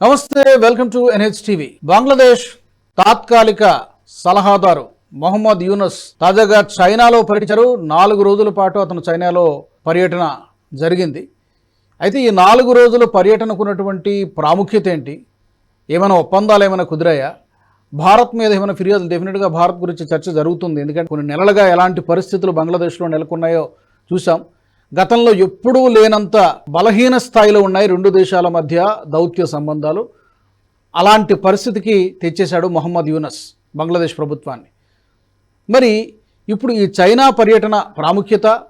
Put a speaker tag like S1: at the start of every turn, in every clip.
S1: నమస్తే welcome to NH TV. Bangladesh తాత్కాలిక సలహాదారు మొహమ్మద్ యూనస్ తాజాగా చైనాలో పర్యటించారు. నాలుగు రోజుల పాటు అతను చైనాలో పర్యటన జరిగింది. అయితే ఈ నాలుగు రోజుల పర్యటనకున్నటువంటి ప్రాముఖ్యత ఏంటి? ఏమైనా ఒప్పందాలు ఏమైనా కుదిరాయా? భారత్ మీద ఏమైనా ఫిర్యాదులు? డెఫినెట్గా భారత్ గురించి చర్చ జరుగుతుంది. ఎందుకంటే కొన్ని నెలలుగా ఎలాంటి పరిస్థితులు బంగ్లాదేశ్లో నెలకొన్నాయో చూసాం గతంలో ఎప్పుడూ లేనంత బలహీన స్థాయిలో ఉన్నాయి రెండు దేశాల మధ్య దౌత్య సంబంధాలు. అలాంటి పరిస్థితికి తెచ్చేశాడు మొహమ్మద్ యూనస్ బంగ్లాదేశ్ ప్రభుత్వాన్ని. మరి ఇప్పుడు ఈ చైనా పర్యటన ప్రాముఖ్యత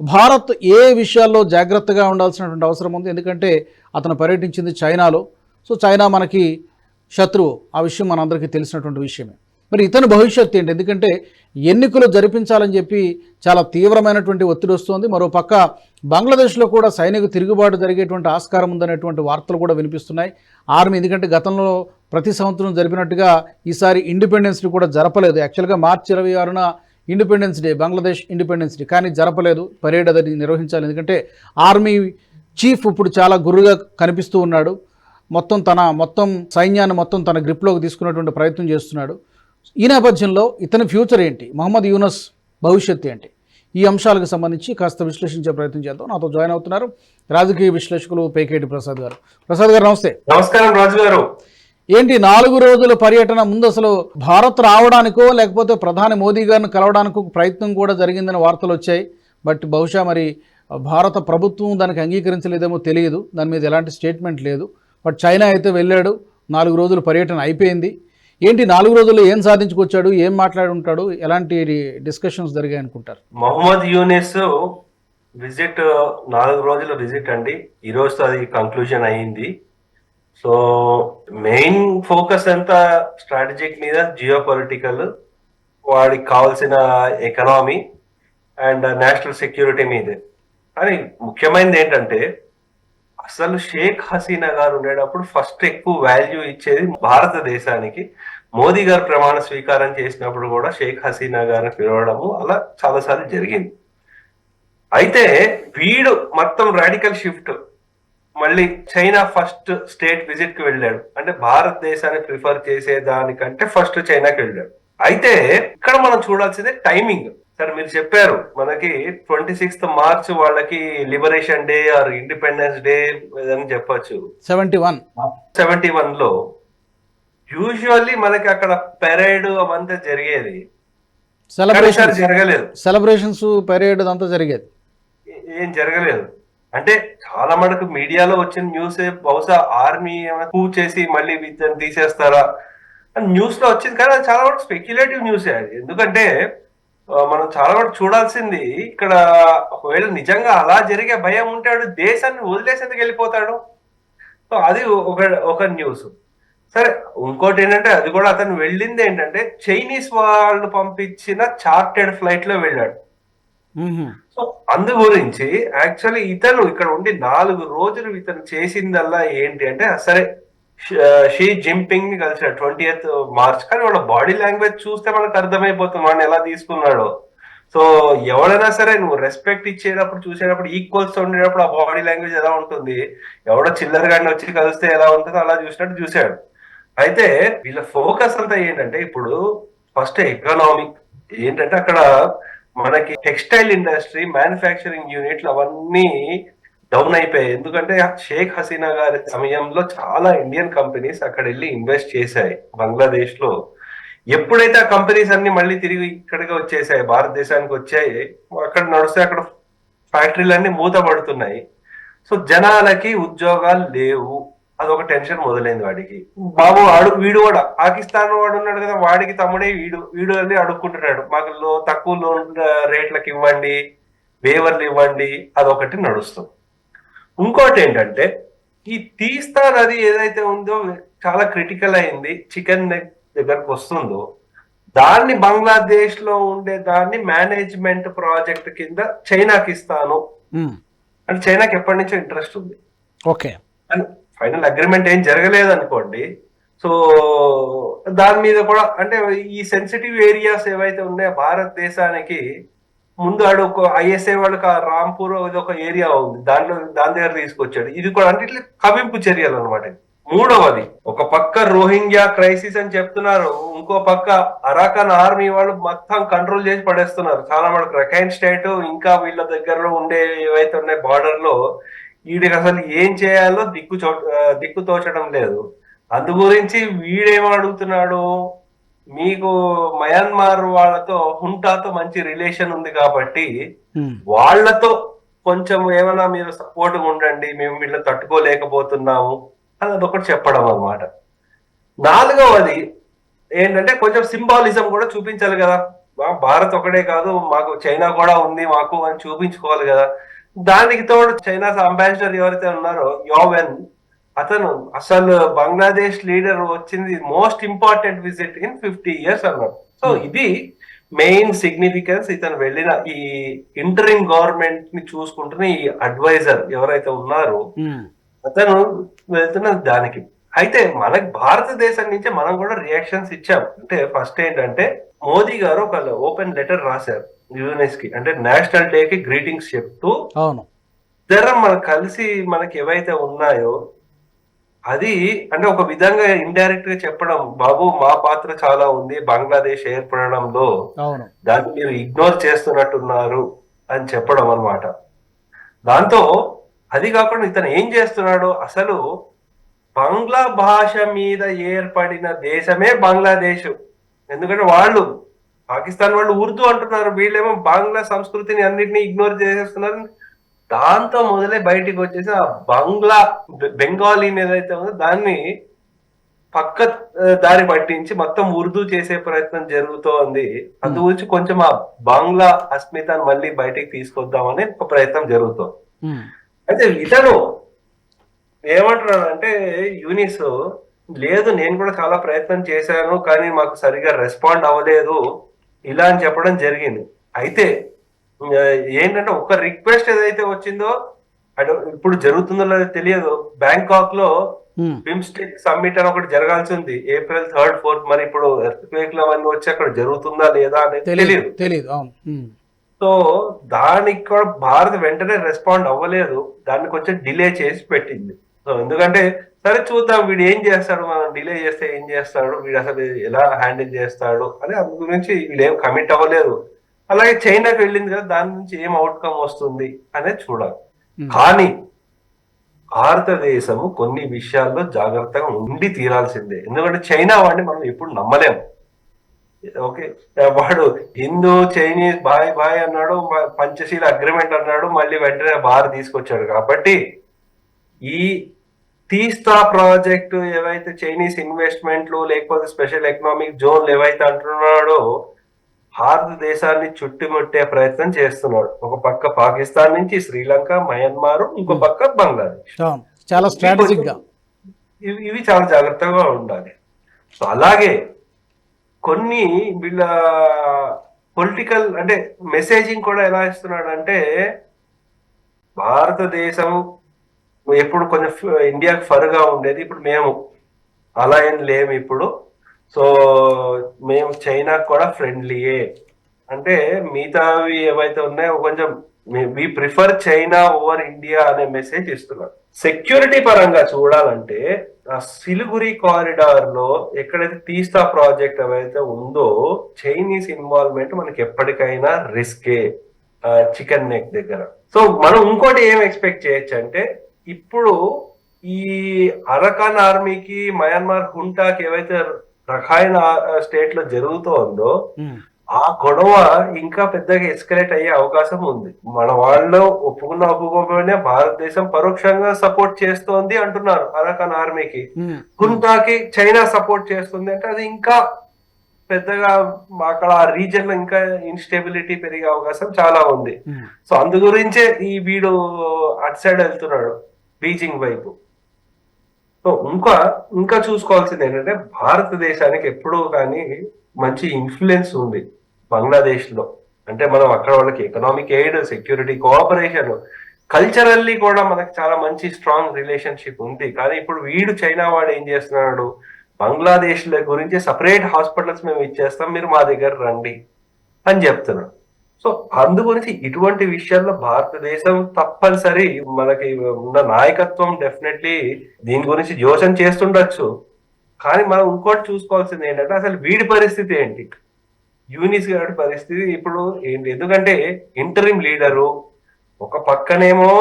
S1: భారత్ ఏ విషయాల్లో జాగ్రత్తగా ఉండాల్సినటువంటి అవసరం ఉంది? ఎందుకంటే అతను పర్యటించింది చైనాలో. సో చైనా మనకి శత్రువు. ఆ విషయం మనందరికీ తెలిసినటువంటి విషయమే. మరి ఇతని భవిష్యత్తు ఏంటి? ఎందుకంటే ఎన్నికలు జరిపించాలని చెప్పి చాలా తీవ్రమైనటువంటి ఒత్తిడి వస్తుంది. మరో పక్క బంగ్లాదేశ్లో కూడా సైనిక తిరుగుబాటు జరిగేటువంటి ఆస్కారం ఉందనేటువంటి వార్తలు కూడా వినిపిస్తున్నాయి. ఆర్మీ ఎందుకంటే గతంలో ప్రతి సంవత్సరం జరిపినట్టుగా ఈసారి ఇండిపెండెన్స్ డే కూడా జరపలేదు. యాక్చువల్గా మార్చి ఇరవై ఆరున independence day Bangladesh independence day. కానీ జరపలేదు. పరేడ్ అది నిర్వహించాలి. ఎందుకంటే ఆర్మీ చీఫ్ ఇప్పుడు చాలా గురుగా కనిపిస్తూ ఉన్నాడు. మొత్తం తన మొత్తం సైన్యాన్ని మొత్తం తన గ్రిప్లోకి తీసుకునేటువంటి ప్రయత్నం చేస్తున్నాడు. ఈ నేపథ్యంలో ఇతని ఫ్యూచర్ ఏంటి? మహమ్మద్ యూనస్ భవిష్యత్తు ఏంటి? ఈ అంశాలకు సంబంధించి కాస్త విశ్లేషించే ప్రయత్నం చేద్దాం. నాతో జాయిన్ అవుతున్నారు రాజకీయ విశ్లేషకులు పేకేటి ప్రసాద్ గారు. ప్రసాద్ గారు నమస్తే.
S2: నమస్కారం రాజు గారు.
S1: ఏంటి నాలుగు రోజుల పర్యటన ముందు అసలు భారత్ రావడానికో లేకపోతే ప్రధాని మోదీ గారిని కలవడానికో ప్రయత్నం కూడా జరిగిందని వార్తలు వచ్చాయి. బట్ బహుశా మరి భారత ప్రభుత్వం దానికి అంగీకరించలేదేమో తెలియదు. దాని మీద ఎలాంటి స్టేట్మెంట్ లేదు. బట్ చైనా అయితే వెళ్ళాడు. నాలుగు రోజుల పర్యటన అయిపోయింది. ఏంటి నాలుగు రోజుల్లో ఏం సాధించుకొచ్చాడు ఏం మాట్లాడి ఉంటాడు ఎలాంటి డిస్కషన్స్ జరిగాయి అనుకుంటారు?
S2: మొహమ్మద్ యూనిస్ విజిట్ నాలుగు రోజుల విజిట్ అండి. ఈ రోజు అది కంక్లూజన్ అయ్యింది సో మెయిన్ ఫోకస్ అంతా స్ట్రాటజిక్ మీద జియో పొలిటికల్ వాడికి కావాల్సిన ఎకనామీ అండ్ నేషనల్ సెక్యూరిటీ మీదే. కానీ ముఖ్యమైనది ఏంటంటే అసలు షేక్ హసీనా గారు ఉండేటప్పుడు ఫస్ట్ ఎక్కువ వాల్యూ ఇచ్చేది భారతదేశానికి. మోదీ గారు ప్రమాణ స్వీకారం చేసినప్పుడు కూడా షేక్ హసీనా గారిని పిలవడము అలా చాలాసార్లు జరిగింది. అయితే వీడు మొత్తం రాడికల్ షిఫ్ట్ మళ్ళీ చైనా ఫస్ట్ స్టేట్ విజిట్కి వెళ్ళాడు. అంటే భారతదేశాన్ని ప్రిఫర్ చేసే దానికంటే ఫస్ట్ చైనాకి వెళ్ళాడు. అయితే ఇక్కడ మనం చూడాల్సిందే టైమింగ్ సరే మీరు చెప్పారు మనకి ట్వంటీ సిక్స్త్ మార్చ్ వాళ్ళకి liberation day or independence day అని చెప్పొచ్చు.
S1: సెవెంటీ వన్
S2: సెవెంటీ వన్లో యూజువల్లీ మనకి అక్కడ పెరేడ్ అవంతా జరిగేది.
S1: సెలబ్రేషన్
S2: జరగలేదు.
S1: సెలబ్రేషన్స్ పరేడ్ అంతా జరిగేది.
S2: ఏ- జరగలేదు. అంటే చాలా మటుకు మీడియాలో వచ్చిన న్యూస్ బహుశా ఆర్మీ ఏమైనా కూ చేసి మళ్ళీ ఇద్దరు తీసేస్తారా అని న్యూస్లో వచ్చింది. కానీ అది చాలా వరకు స్పెక్యులేటివ్ న్యూస్ అది. ఎందుకంటే మనం చాలా వరకు చూడాల్సింది ఇక్కడ ఒకవేళ నిజంగా అలా జరిగే భయం ఉంటాడు దేశాన్ని వదిలేసేందుకు వెళ్ళిపోతాడు. సో అది ఒక ఒక న్యూస్ సరే ఇంకోటి ఏంటంటే అది కూడా అతను వెళ్ళింది ఏంటంటే చైనీస్ వాళ్ళు పంపించిన చార్టెడ్ ఫ్లైట్లో వెళ్ళాడు. సో అందు గురించి యాక్చువల్లీ ఇతను ఇక్కడ ఉండి నాలుగు రోజులు ఇతను చేసిందల్లా ఏంటి అంటే సరే ష- జింపింగ్ని కలిసాడు ట్వంటీ మార్చ్. కానీ వాళ్ళ బాడీ లాంగ్వేజ్ చూస్తే మనకు అర్థమైపోతుంది వాడిని ఎలా తీసుకున్నాడో. సో ఎవడైనా సరే నువ్వు రెస్పెక్ట్ ఇచ్చేటప్పుడు చూసేటప్పుడు ఈక్వల్స్ ఉండేటప్పుడు ఆ బాడీ లాంగ్వేజ్ ఎలా ఉంటుంది? ఎవడో చిల్లర గాడిని వచ్చి కలిస్తే ఎలా ఉంటుందో అలా చూసినట్టు చూశాడు. అయితే వీళ్ళ ఫోకస్ అంతా ఏంటంటే ఇప్పుడు ఫస్ట్ ఎకనామిక్ ఏంటంటే అక్కడ మనకి టెక్స్టైల్ ఇండస్ట్రీ మ్యానుఫ్యాక్చరింగ్ యూనిట్లు అవన్నీ డౌన్ అయిపోయాయి. ఎందుకంటే షేక్ హసీనా గారి సమయంలో చాలా ఇండియన్ కంపెనీస్ అక్కడ వెళ్ళి ఇన్వెస్ట్ చేశాయి బంగ్లాదేశ్లో ఎప్పుడైతే ఆ కంపెనీస్ అన్ని మళ్ళీ తిరిగి ఇక్కడికి వచ్చేసాయి భారతదేశానికి వచ్చాయి అక్కడ నడిస్తే అక్కడ ఫ్యాక్టరీలన్నీ మూతపడుతున్నాయి. సో జనాలకి ఉద్యోగాలు లేవు. అదొక టెన్షన్ మొదలైంది వాడికి. బాబు ఆడు వీడు కూడా పాకిస్తాన్ వాడు ఉన్నాడు కదా వాడికి తమ్ముడే వీడు వీడు అని అడుక్కుంటున్నాడు. మాకు లో తక్కువ లోన్ రేట్లకు ఇవ్వండి వేవర్లు ఇవ్వండి అదొకటి నడుస్తుంది. ఇంకోటి ఏంటంటే ఈ తీస్తా నది ఏదైతే ఉందో చాలా క్రిటికల్ అయింది. చికెన్ నెక్ దగ్గరకు వస్తుందో దాన్ని బంగ్లాదేశ్లో ఉండే దాన్ని మేనేజ్మెంట్ ప్రాజెక్ట్ కింద చైనాకి ఇస్తాను. అంటే చైనాకి ఎప్పటి నుంచో ఇంట్రెస్ట్ ఉంది.
S1: ఓకే.
S2: అండ్ ఫైనల్ అగ్రిమెంట్ ఏం జరగలేదు అనుకోండి సో దాని మీద కూడా అంటే ఈ సెన్సిటివ్ ఏరియాస్ ఏవైతే ఉన్నాయో భారతదేశానికి ముందు ఆడు ఒక ఐఎస్ఐ వాళ్ళకి ఆ రాంపూర్ ఇది ఒక ఏరియా ఉంది. దాంట్లో దాని దగ్గర తీసుకొచ్చాడు. ఇది కూడా అంటే ఇట్లా కవింపు చర్యలు అనమాట మూడవది ఒక పక్క రోహింగ్యా క్రైసిస్ అని చెప్తున్నారు. ఇంకో పక్క అరాకన్ ఆర్మీ వాళ్ళు మొత్తం కంట్రోల్ చేసి పడేస్తున్నారు. చాలా మనకు రకైన్ స్టేట్ ఇంకా వీళ్ళ దగ్గరలో ఉండే ఏవైతే ఉన్నాయి బార్డర్లో వీడికి అసలు ఏం చేయాలో దిక్కు దిక్కు తోచడం లేదు. అందు గురించి వీడేం అడుగుతున్నాడు మీకు మయన్మార్ వాళ్ళతో హుంటాతో మంచి రిలేషన్ ఉంది కాబట్టి
S1: ఉమ్,
S2: వాళ్ళతో కొంచెం ఏమైనా మీరు సపోర్ట్ ఉండండి మేము వీళ్ళని తట్టుకోలేకపోతున్నాము అని అదొకటి చెప్పడం అన్నమాట. నాలుగవది ఏంటంటే కొంచెం సింబాలిజం కూడా చూపించాలి కదా. భారత్ ఒకటే కాదు మాకు చైనా కూడా ఉంది మాకు అని చూపించుకోవాలి కదా. దానికి తోడు చైనా అంబాసిడర్ ఎవరైతే ఉన్నారో యోవెన్ అతను అసలు బంగ్లాదేశ్ లీడర్ వచ్చింది most important visit in fifty years అన్నారు సో ఇది మెయిన్ సిగ్నిఫికెన్స్ ఇతను వెళ్ళిన ఈ ఇంటరింగ్ గవర్నమెంట్ని చూసుకుంటున్న ఈ అడ్వైజర్ ఎవరైతే ఉన్నారో
S1: ఉమ్,
S2: అతను వెళ్తున్న దానికి. అయితే మనకి భారతదేశం నుంచి మనం కూడా రియాక్షన్స్ ఇచ్చాం. అంటే ఫస్ట్ ఏంటంటే మోదీ గారు ఒక ఓపెన్ లెటర్ రాశారు. యుఎన్ఎస్కి అంటే నేషనల్ డే కి గ్రీటింగ్స్ చెప్తూ
S1: అవును.
S2: ఇద్దరం మనకు కలిసి మనకి ఏవైతే ఉన్నాయో అది అంటే ఒక విధంగా ఇండైరెక్ట్గా చెప్పడం బాబు మా పాత్ర చాలా ఉంది బంగ్లాదేశ్ ఏర్పడడంలో దాన్ని మీరు ఇగ్నోర్ చేస్తున్నట్టున్నారు అని చెప్పడం అన్నమాట. దాంతో అది కాకుండా ఇతను ఏం చేస్తున్నాడు అసలు బంగ్లా భాష మీద ఏర్పడిన దేశమే బంగ్లాదేశ్. ఎందుకంటే వాళ్ళు పాకిస్తాన్ వాళ్ళు ఉర్దూ అంటున్నారు. వీళ్ళేమో బంగ్లా సంస్కృతిని అన్నిటిని ఇగ్నోర్ చేసేస్తున్నారు. దాంతో మొదలై బయటికి వచ్చేసి ఆ బంగ్లా బెంగాలీ ఏదైతే ఉందో దాన్ని పక్క దారి పట్టించి మొత్తం ఉర్దూ చేసే ప్రయత్నం జరుగుతోంది అందు గురించి కొంచెం ఆ బంగ్లా అస్మితను మళ్ళీ బయటికి తీసుకొద్దామని ఒక ప్రయత్నం జరుగుతోంది అయితే ఇతను ఏమంటున్నాడు అంటే యూనిస్ లేదు నేను కూడా చాలా ప్రయత్నం చేశాను కానీ మాకు సరిగా రెస్పాండ్ అవ్వలేదు. ఇలా అని చెప్పడం జరిగింది. అయితే ఏంటంటే ఒక రిక్వెస్ట్ ఏదైతే వచ్చిందో అటు ఇప్పుడు జరుగుతుందో లేదో తెలియదు.
S1: బ్యాంకాక్లో
S2: బిమ్స్టెక్ సమ్మిట్ అని ఒకటి జరగాల్సి ఉంది. ఏప్రిల్ థర్డ్ ఫోర్త్ మరి ఇప్పుడు ఎర్త్క్వేక్లో అవన్నీ వచ్చి అక్కడ జరుగుతుందా లేదా అనేది తెలియదు
S1: ఉమ్,
S2: సో దానికి కూడా భారత్ వెంటనే రెస్పాండ్ అవ్వలేదు. దాన్ని కొంచెం డిలే చేసి పెట్టింది. సో ఎందుకంటే సరే చూద్దాం వీడు ఏం చేస్తాడు? మనం డిలే చేస్తే ఏం చేస్తాడు? వీడు అసలు ఎలా హ్యాండిల్ చేస్తాడు? అని అందు గురించి వీడు ఏం కమిట్ అవ్వలేదు. అలాగే చైనాకి వెళ్ళింది కదా దాని నుంచి ఏం అవుట్కమ్ వస్తుంది అనేది చూడాలి. కానీ భారతదేశము కొన్ని విషయాల్లో జాగ్రత్తగా ఉండి తీరాల్సిందే. ఎందుకంటే చైనా వాడిని మనం ఎప్పుడు నమ్మలేం. ఓకే వాడు హిందూ చైనీస్ బాయ్ బాయ్ అన్నాడు పంచశీల అగ్రిమెంట్ అన్నాడు మళ్ళీ వెంటనే బార్ తీసుకొచ్చాడు. కాబట్టి ఈ తీస్తా ప్రాజెక్టు ఏవైతే చైనీస్ ఇన్వెస్ట్మెంట్లు లేకపోతే స్పెషల్ ఎకనామిక్ జోన్లు ఏవైతే అంటున్నాడో భారతదేశాన్ని చుట్టుముట్టే ప్రయత్నం చేస్తున్నాడు. ఒక పక్క పాకిస్తాన్ నుంచి శ్రీలంక మయన్మార్ ఇంకో పక్క బంగ్లాదేశ్.
S1: చాలా స్ట్రాటజిక్గా
S2: ఇవి ఇవి చాలా జాగ్రత్తగా ఉండాలి. సో అలాగే కొన్ని వీళ్ళ పొలిటికల్ అంటే మెసేజింగ్ కూడా ఎలా ఇస్తున్నాడు అంటే భారతదేశం ఎప్పుడు కొంచెం ఇండియాకి ఫరుగా ఉండేది ఇప్పుడు మేము. అలా ఏం లేము ఇప్పుడు. సో మేము చైనాకు కూడా ఫ్రెండ్లీయే. అంటే మిగతావి ఏవైతే ఉన్నాయో కొంచెం we prefer China over India అనే మెసేజ్ ఇస్తున్నారు. సెక్యూరిటీ పరంగా చూడాలంటే ఆ సిలిగురి కారిడార్లో ఎక్కడైతే తీస్తా ప్రాజెక్ట్ ఏవైతే ఉందో చైనీస్ ఇన్వాల్వ్మెంట్ మనకి ఎప్పటికైనా రిస్కే. చికెన్ నెక్ దగ్గర. సో మనం ఇంకోటి ఏం ఎక్స్పెక్ట్ చేయొచ్చు అంటే ఇప్పుడు ఈ అరకాన్ ఆర్మీకి మయన్మార్ హుంటాకి ఏవైతే రఖాయిన్ స్టేట్లో జరుగుతోందో ఆ గొడవ ఇంకా పెద్దగా ఎస్కలేట్ అయ్యే అవకాశం ఉంది. మన వాళ్ళు ఒప్పుకున్న ఒప్పుకోకపోయినా భారతదేశం పరోక్షంగా సపోర్ట్ చేస్తోంది అంటున్నారు అరకాన్ ఆర్మీకి. హుంటాకి చైనా సపోర్ట్ చేస్తుంది అంటే అది ఇంకా పెద్దగా అక్కడ ఆ రీజన్లో ఇంకా ఇన్స్టెబిలిటీ పెరిగే అవకాశం చాలా ఉంది. సో అందు గురించే ఈ వీడు అటు సైడ్ వెళ్తున్నాడు బీజింగ్ వైపు. సో ఇంకా ఇంకా చూసుకోవాల్సింది ఏంటంటే భారతదేశానికి ఎప్పుడూ కానీ మంచి ఇన్ఫ్లుయెన్స్ ఉంది బంగ్లాదేశ్లో అంటే మనం అక్కడ వాళ్ళకి economic aid security cooperation culturally కూడా మనకి చాలా మంచి స్ట్రాంగ్ రిలేషన్షిప్ ఉంది. కానీ ఇప్పుడు వీడు చైనా వాడు ఏం చేస్తున్నాడు? బంగ్లాదేశ్ గురించి సపరేట్ హాస్పిటల్స్ మేము ఇచ్చేస్తాం మీరు మా దగ్గర రండి అని చెప్తున్నాడు సో అందు గురించి ఇటువంటి విషయాల్లో భారతదేశం తప్పనిసరి మనకి ఉన్న నాయకత్వం డెఫినెట్లీ దీని గురించి యోచన చేస్తుండొచ్చు. కానీ మనం ఇంకోటి చూసుకోవాల్సింది ఏంటంటే అసలు వీడి పరిస్థితి ఏంటి? యూనిస్ గారి పరిస్థితి ఇప్పుడు ఏంటి? ఎందుకంటే ఇంటరిమ్ లీడరు ఒక పక్కనేమో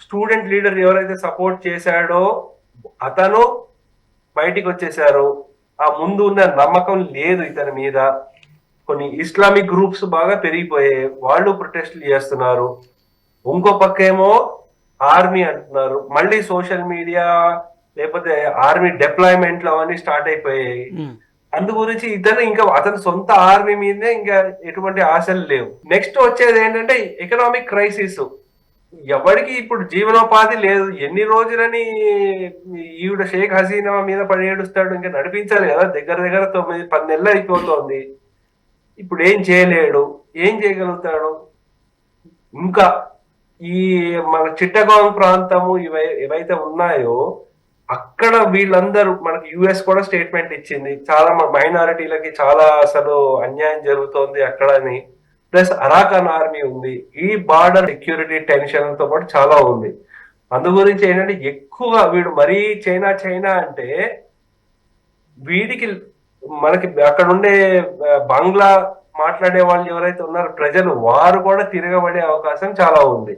S2: స్టూడెంట్ లీడర్ ఎవరైతే సపోర్ట్ చేశాడో అతను బయటికి వచ్చేసారు ఆ ముందు ఉన్న నమ్మకం లేదు ఇతని మీద. కొన్ని ఇస్లామిక్ గ్రూప్స్ బాగా పెరిగిపోయాయి. వాళ్ళు ప్రొటెస్ట్లు చేస్తున్నారు. ఇంకో పక్క ఏమో ఆర్మీ అంటున్నారు. మళ్ళీ సోషల్ మీడియా లేకపోతే ఆర్మీ డిప్లాయ్మెంట్లు అవన్నీ స్టార్ట్ అయిపోయాయి. అందు గురించి ఇతను ఇంకా అతని సొంత ఆర్మీ మీదే ఇంకా ఎటువంటి ఆశలు లేవు. నెక్స్ట్ వచ్చేది ఏంటంటే ఎకనామిక్ క్రైసిస్. ఎవరికి ఇప్పుడు జీవనోపాధి లేదు. ఎన్ని రోజులని ఈవిడ షేక్ హసీనా మీద పడి ఏడుస్తాడు ఇంకా నడిపించాలి కదా. దగ్గర దగ్గర తొమ్మిది పది నెలలు అయిపోతుంది. ఇప్పుడు ఏం చేయలేడు. ఏం చేయగలుగుతాడు? ఇంకా ఈ మన చిట్టగాంగ్ ప్రాంతము ఇవై ఏవైతే ఉన్నాయో అక్కడ వీళ్ళందరూ మనకి యుఎస్ కూడా స్టేట్మెంట్ ఇచ్చింది. చాలా మైనారిటీలకి చాలా అసలు అన్యాయం జరుగుతోంది అక్కడ అని. ప్లస్ అరాకాన్ ఆర్మీ ఉంది. ఈ బార్డర్ సెక్యూరిటీ టెన్షన్తో పాటు చాలా ఉంది. అందు గురించి ఏంటంటే ఎక్కువ వీడు మరీ చైనా చైనా అంటే వీడికి మనకి అక్కడ ఉండే బంగ్లా మాట్లాడే వాళ్ళు ఎవరైతే ఉన్నారో ప్రజలు వారు కూడా తిరగబడే అవకాశం చాలా ఉంది.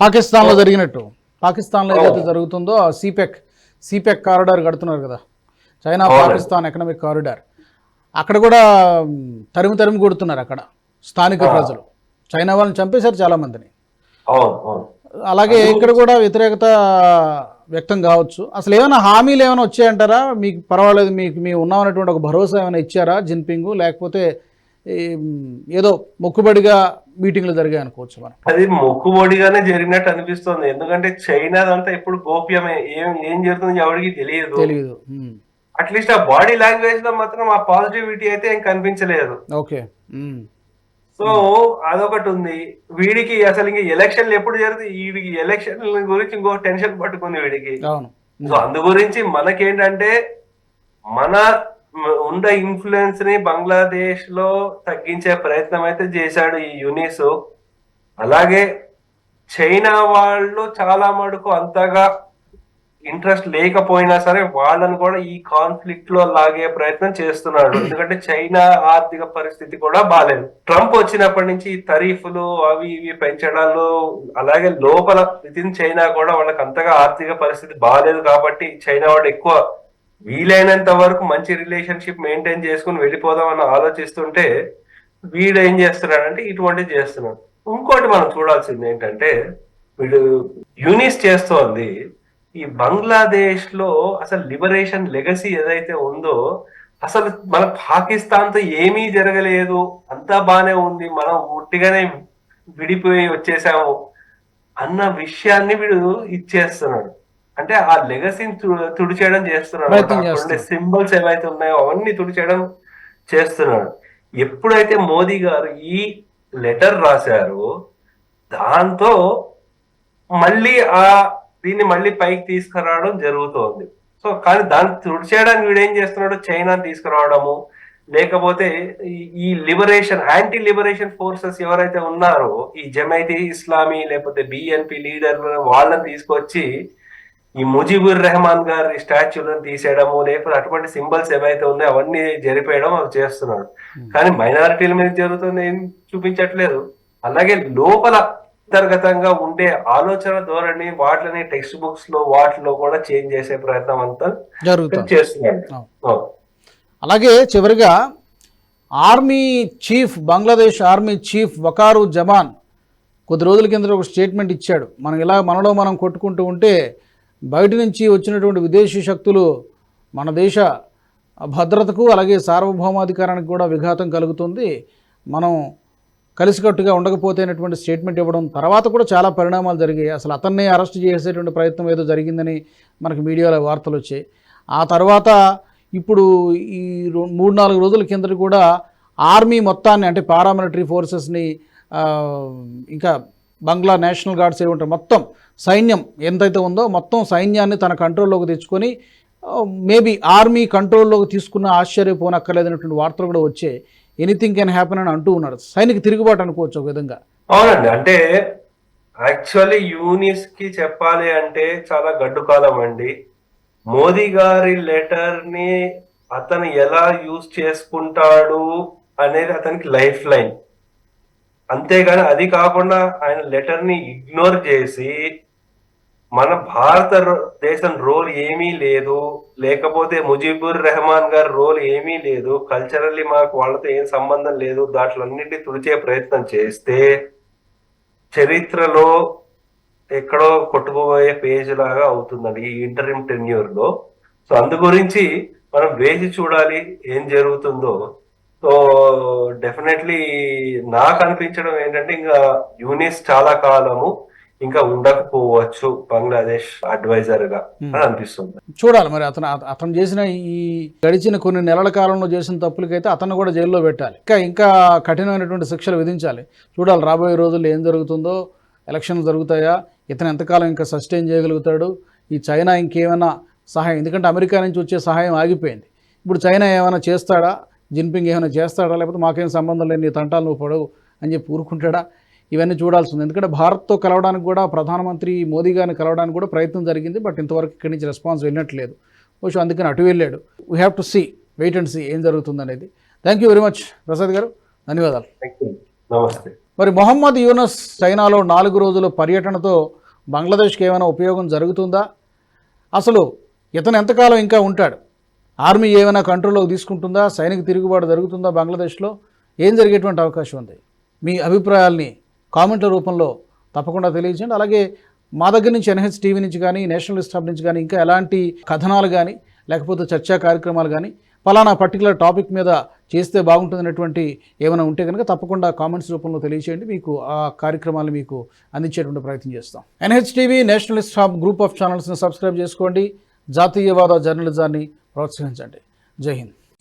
S1: పాకిస్తాన్లో జరిగినట్టు. పాకిస్తాన్లో ఏదైతే జరుగుతుందో సిపెక్ సిపెక్ కారిడార్ కడుతున్నారు కదా. చైనా. పాకిస్తాన్ ఎకనామిక్ కారిడార్ అక్కడ కూడా తరిమి తరిమి కొడుతున్నారు అక్కడ. స్థానిక ప్రజలు. చైనా వాళ్ళని చంపేశారు చాలా మందిని అలాగే ఇక్కడ కూడా వ్యతిరేకత వ్యక్తం కావచ్చు. అసలు ఏమైనా హామీలు ఏమైనా వచ్చాయంటారా? మీకు పర్వాలేదు మీకు మేము ఉన్నామనేటువంటి ఒక భరోసా ఏమైనా ఇచ్చారా జిన్పింగ్? లేకపోతే మ్, ఏదో మొక్కుబడిగా మీటింగ్లు జరిగాయి అనుకోవచ్చు మనం.
S2: అది మొక్కుబడిగానే జరిగినట్టు అనిపిస్తుంది. ఎందుకంటే చైనా అంతా ఎప్పుడు గోప్యమే. ఏం ఏం జరుగుతుంది ఎవరికి తెలియదు.
S1: తెలియదు. మ్,
S2: అట్లీస్ట్ ఆ బాడీ లాంగ్వేజ్లో మాత్రం ఆ పాజిటివిటీ అయితే ఏం కనిపించలేదు.
S1: ఓకే. మ్,
S2: సో అదొకటి ఉంది. వీడికి అసలు ఇంక ఎలక్షన్లు ఎప్పుడు జరుగుతాయి? వీడికి ఎలక్షన్ గురించి ఇంకో టెన్షన్ పట్టుకుంది వీడికి. సో అందు గురించి మనకేంటంటే మన ఉన్న ఇన్ఫ్లుయెన్స్ని బంగ్లాదేశ్లో తగ్గించే ప్రయత్నం అయితే చేశాడు ఈ యునిస్. అలాగే చైనా వాళ్ళు చాలా మటుకు అంతగా ఇంట్రెస్ట్ లేకపోయినా సరే వాళ్ళని కూడా ఈ కాన్ఫ్లిక్ట్లో లాగే ప్రయత్నం చేస్తున్నాడు. ఎందుకంటే చైనా ఆర్థిక పరిస్థితి కూడా బాలేదు. ట్రంప్ వచ్చినప్పటి నుంచి తరీఫ్లు అవి ఇవి పెంచడాలు అలాగే లోపల వితిన్ చైనా కూడా వాళ్ళకి అంతగా ఆర్థిక పరిస్థితి బాగాలేదు కాబట్టి చైనా వాడు ఎక్కువ వీలైనంత వరకు మంచి రిలేషన్షిప్ మెయింటైన్ చేసుకుని వెళ్ళిపోదామని ఆలోచిస్తుంటే వీడు ఏం చేస్తున్నాడంటే ఇటువంటివి చేస్తున్నాడు. ఇంకోటి మనం చూడాల్సింది ఏంటంటే వీడు యూనిస్ చేస్తోంది. ఈ బంగ్లాదేశ్లో అసలు లిబరేషన్ లెగసీ ఏదైతే ఉందో అసలు మన పాకిస్తాన్తో ఏమీ జరగలేదు. అంతా బానే ఉంది. మనం ఉట్టిగానే విడిపోయి వచ్చేసాము అన్న విషయాన్ని వీడు ఇచ్చేస్తున్నాడు. అంటే ఆ లెగసీని తుడిచేయడం చేస్తున్నాడు. సింబల్స్ ఏవైతే ఉన్నాయో అవన్నీ తుడిచేయడం చేస్తున్నాడు. ఎప్పుడైతే మోదీ గారు ఈ లెటర్ రాశారో దాంతో మళ్ళీ ఆ దీన్ని మళ్ళీ పైకి తీసుకురావడం జరుగుతోంది. సో కానీ దాన్ని తుడిచేయడానికి వీడు ఏం చేస్తున్నాడు? చైనా తీసుకురావడము. లేకపోతే ఈ- ఈ లిబరేషన్ యాంటీ లిబరేషన్ ఫోర్సెస్ ఎవరైతే ఉన్నారో ఈ జమైతీ ఇస్లామీ లేకపోతే బిఎన్పి లీడర్ వాళ్ళని తీసుకొచ్చి ఈ ముజిబుర్ రెహమాన్ గారి స్టాచ్యూలను తీసేయడము లేకపోతే అటువంటి సింబల్స్ ఏవైతే ఉన్నాయో అవన్నీ జరిపేయడం అవి చేస్తున్నాడు. కానీ మైనారిటీల మీద జరుగుతుంది ఏం చూపించట్లేదు. అలాగే లోపల అంతర్గతంగా ఉండే ఆలోచన ధోరణి వాటిని టెక్స్ట్ బుక్స్లో వాటిలో కూడా చేంజ్ చేసే ప్రయత్నం అంతా
S1: జరుగుతుంది. అలాగే చివరిగా army chief Bangladesh army chief Waker Zaman కొద్ది రోజుల కింద ఒక స్టేట్మెంట్ ఇచ్చాడు. మనం ఇలా మనలో మనం కొట్టుకుంటూ ఉంటే బయట నుంచి వచ్చినటువంటి విదేశీ శక్తులు మన దేశ భద్రతకు అలాగే సార్వభౌమాధికారానికి కూడా విఘాతం కలుగుతుంది. మనం కలిసికట్టుగా ఉండకపోతేనటువంటి స్టేట్మెంట్ ఇవ్వడం తర్వాత కూడా చాలా పరిణామాలు జరిగాయి. అసలు అతన్నే అరెస్ట్ చేసేటువంటి ప్రయత్నం ఏదో జరిగిందని మనకి మీడియాలో వార్తలు వచ్చాయి. ఆ తర్వాత ఇప్పుడు ఈ రో- మూడు నాలుగు రోజుల కింద కూడా ఆర్మీ మొత్తాన్ని అంటే పారామిలిటరీ ఫోర్సెస్ని ఇంకా బంగ్లా నేషనల్ గార్డ్స్ ఏ మొత్తం సైన్యం ఎంతైతే ఉందో మొత్తం సైన్యాన్ని తన కంట్రోల్లోకి తెచ్చుకొని మేబీ ఆర్మీ కంట్రోల్లోకి తీసుకున్న ఆశ్చర్యపోనక్కర్లేదనేటువంటి వార్తలు కూడా వచ్చాయి. ఎనీథింగ్ కెన్ హ్యాపెన్ అని అంటూ ఉన్నారు. సైనిక తిరుగుబాటు అనుకోవచ్చు ఒక విధంగా.
S2: అవునండి. అంటే యాక్చువల్లీ యూనిస్కి చెప్పాలి అంటే చాలా గడ్డు కాలం అండి. మోదీ గారి లెటర్ని అతను ఎలా యూజ్ చేసుకుంటాడు అనేది అతనికి లైఫ్ లైన్ అంతేగాని అది కాకుండా ఆయన లెటర్ని ఇగ్నోర్ చేసి మన భారత రో- దేశం రోల్ ఏమీ లేదు. లేకపోతే ముజీబుర్ రెహమాన్ గారి రోల్ ఏమీ లేదు. కల్చరల్లీ మాకు వాళ్ళతో ఏం సంబంధం లేదు. దాంట్లో అన్నింటినీ తుడిచే ప్రయత్నం చేస్తే చరిత్రలో ఎక్కడో కొట్టుకుపోయే పేజ్ లాగా అవుతుందండి ఈ ఇంటర్మ్ టెన్యూర్లో సో అందు గురించి మనం వేసి చూడాలి ఏం జరుగుతుందో. సో డెఫినెట్లీ నాకు అనిపించడం ఏంటంటే ఇంకా యూనిస్ చాలా కాలము. ఇంకా ఉండకపోవచ్చు బంగ్లాదేశ్ అడ్వైజర్గా అని అనిపిస్తుంది.
S1: చూడాలి మరి అతను అత- అతను చేసిన ఈ గడిచిన కొన్ని నెలల కాలంలో చేసిన తప్పులకైతే అతను కూడా జైల్లో పెట్టాలి. ఇంకా ఇంకా కఠినమైనటువంటి శిక్షలు విధించాలి. చూడాలి రాబోయే రోజుల్లో ఏం జరుగుతుందో ఎలక్షన్లు జరుగుతాయా ఇతను ఎంతకాలం ఇంకా సస్టైన్ చేయగలుగుతాడు ఈ చైనా ఇంకేమైనా సహాయం ఎందుకంటే అమెరికా నుంచి వచ్చే సహాయం ఆగిపోయింది. ఇప్పుడు చైనా ఏమైనా చేస్తాడా జిన్పింగ్ ఏమైనా చేస్తాడా లేకపోతే మాకేం సంబంధం లేని నీ తంటాలు నువ్వు పడవు అని చెప్పి ఊరుకుంటాడా ఇవన్నీ చూడాల్సి ఉంది ఎందుకంటే భారత్తో కలవడానికి కూడా ప్రధానమంత్రి మోదీ గారిని కలవడానికి కూడా ప్రయత్నం జరిగింది. బట్ ఇంతవరకు ఇక్కడి నుంచి రెస్పాన్స్ వెళ్ళినట్లేదు. కొంచెం అందుకని అటు వెళ్ళాడు. We have to see wait and see ఏం జరుగుతుంది అనేది thank you very much Prasad గారు. ధన్యవాదాలు.
S2: నమస్తే.
S1: మరి మొహమ్మద్ యూనస్ చైనాలో నాలుగు రోజుల పర్యటనతో బంగ్లాదేశ్కి ఏమైనా ఉపయోగం జరుగుతుందా? అసలు ఇతను ఎంతకాలం ఇంకా ఉంటాడు? ఆర్మీ ఏమైనా కంట్రోల్లోకి తీసుకుంటుందా? సైనిక తిరుగుబాటు జరుగుతుందా బంగ్లాదేశ్లో? ఏం జరిగేటువంటి అవకాశం ఉంది? మీ అభిప్రాయాల్ని కామెంట్ల రూపంలో తప్పకుండా తెలియజేయండి. అలాగే మా దగ్గర నుంచి ఎన్హెచ్ టీవీ నుంచి కానీ నేషనల్ హబ్ నుంచి కానీ ఇంకా ఎలాంటి కథనాలు కానీ లేకపోతే చర్చా కార్యక్రమాలు కానీ ఫలానా పర్టికులర్ టాపిక్ మీద చేస్తే బాగుంటుందనేటువంటి ఏమైనా ఉంటే కనుక తప్పకుండా కామెంట్స్ రూపంలో తెలియచేయండి మీకు ఆ కార్యక్రమాలు మీకు అందించేటువంటి ప్రయత్నం చేస్తాం. NH TV nationalist hub group of ఛానల్స్ని subscribe చేసుకోండి. జాతీయవాద జర్నలిజాన్ని ప్రోత్సహించండి. జై హింద్.